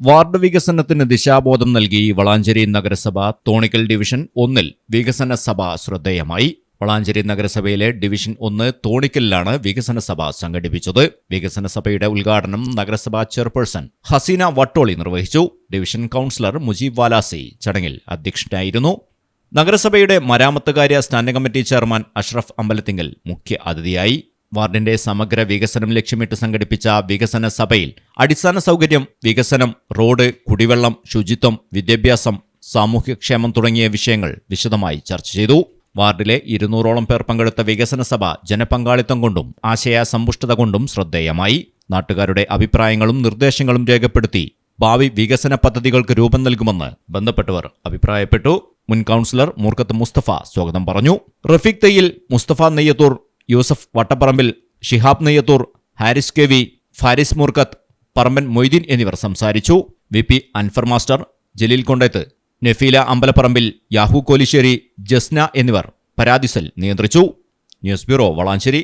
Ward വികസനത്തിന് ദിശാബോധം നൽകി വളാഞ്ചേരി നഗരസഭ തോണിക്കൽ ഡിവിഷൻ ഒന്നിൽ വികസന സഭ ശ്രദ്ധേയമായി. വളാഞ്ചേരി നഗരസഭയിലെ ഡിവിഷൻ ഒന്ന് തോണിക്കലിലാണ് വികസന സഭ സംഘടിപ്പിച്ചത്. വികസന സഭയുടെ ഉദ്ഘാടനം നഗരസഭാ ചെയർപേഴ്സൺ ഹസീന വട്ടോളി നിർവഹിച്ചു. ഡിവിഷൻ കൌൺസിലർ മുജീബ് വാലാസി ചടങ്ങിൽ അധ്യക്ഷനായിരുന്നു. നഗരസഭയുടെ മരാമത്തുകാര്യ standing committee chairman Ashraf Ambalathingal മുഖ്യ അതിഥിയായി. വാർഡിന്റെ സമഗ്ര വികസനം ലക്ഷ്യമിട്ട് സംഘടിപ്പിച്ച വികസന സഭയിൽ അടിസ്ഥാന സൗകര്യം വികസനം റോഡ് കുടിവെള്ളം ശുചിത്വം വിദ്യാഭ്യാസം സാമൂഹ്യക്ഷേമം തുടങ്ങിയ വിഷയങ്ങൾ വിശദമായി ചർച്ച ചെയ്തു. വാർഡിലെ ഇരുന്നൂറോളം പേർ പങ്കെടുത്ത വികസന സഭ ജനപങ്കാളിത്തം കൊണ്ടും ആശയസമ്പുഷ്ടത കൊണ്ടും ശ്രദ്ധേയമായി. നാട്ടുകാരുടെ അഭിപ്രായങ്ങളും നിർദ്ദേശങ്ങളും രേഖപ്പെടുത്തി ഭാവി വികസന പദ്ധതികൾക്ക് രൂപം നൽകുമെന്ന് ബന്ധപ്പെട്ടവർ അഭിപ്രായപ്പെട്ടു. മുൻ കൗൺസിലർ മൂർക്കത്ത് മുസ്തഫ സ്വാഗതം പറഞ്ഞു. റഫീഖ് തയ്യിൽ മുസ്തഫ നെയ്യത്തൂർ യൂസഫ് വട്ടപ്പറമ്പിൽ ഷിഹാബ് നെയ്യത്തൂർ ഹാരിസ് കെ വി ഫാരിസ് മുർക്കത്ത് പറമ്പൻ മൊയ്തീൻ എന്നിവർ സംസാരിച്ചു. V P Anfar master Jaleel Kondeth Nefeela Ambalaparambil Yahu Kolisseri Jasna എന്നിവർ പരാതിസൽ നിയന്ത്രിച്ചു. News bureau Valanchery.